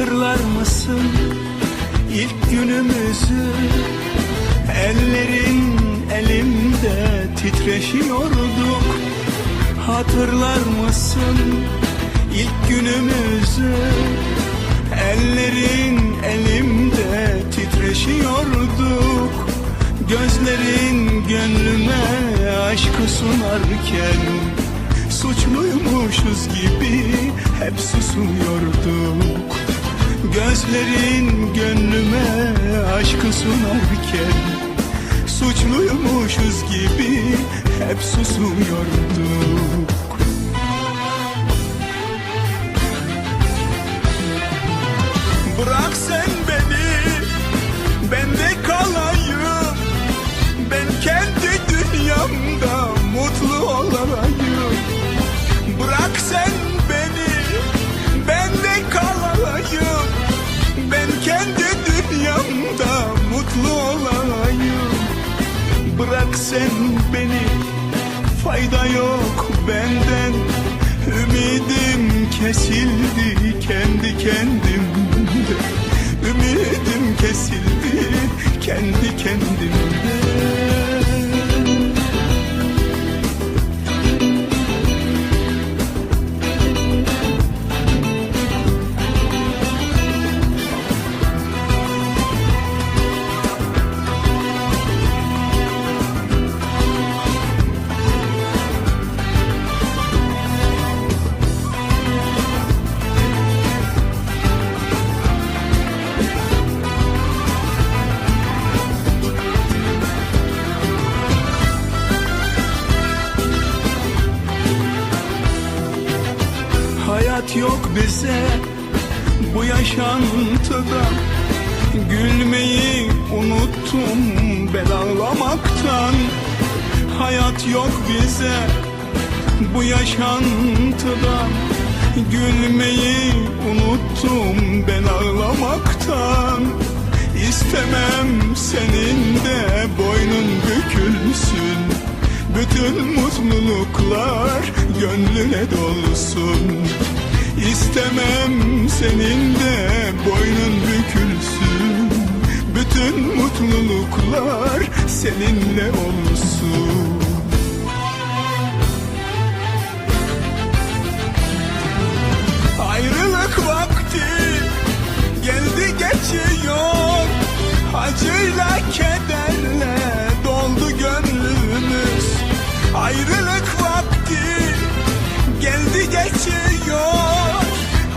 Hatırlar mısın? İlk günümüzü Ellerin elimde titreşiyorduk. Hatırlar mısın? İlk günümüzü Ellerin elimde titreşiyorduk. Gözlerin gönlüme aşkı sunarken Suçluymuşuz gibi hep susuyorduk Gözlerin gönlüme aşkı sunarken Suçluymuşuz gibi hep susuyorduk Bırak sen beni, fayda yok benden. Ümidim kesildi kendi kendimde Yok bize bu yaşantıda. Gülmeyi unuttum ben ağlamaktan. Hayat yok bize bu yaşantıda. Gülmeyi unuttum ben ağlamaktan. İstemem senin de boynun bükülsün. Bütün mutluluklar gönlüne dolsun İstemem senin de boynun bükülsün. Bütün mutluluklar seninle olsun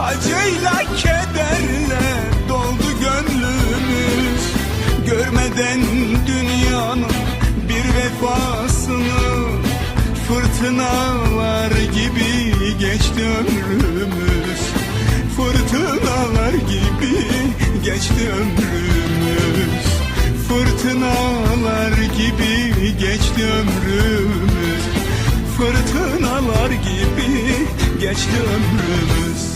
Acıyla kederle doldu gönlümüz. Görmeden dünyanın bir vefasını Fırtınalar gibi geçti ömrümüz. Fırtınalar gibi geçti ömrümüz. Fırtınalar gibi geçti ömrümüz. Fırtınalar gibi geçti ömrümüz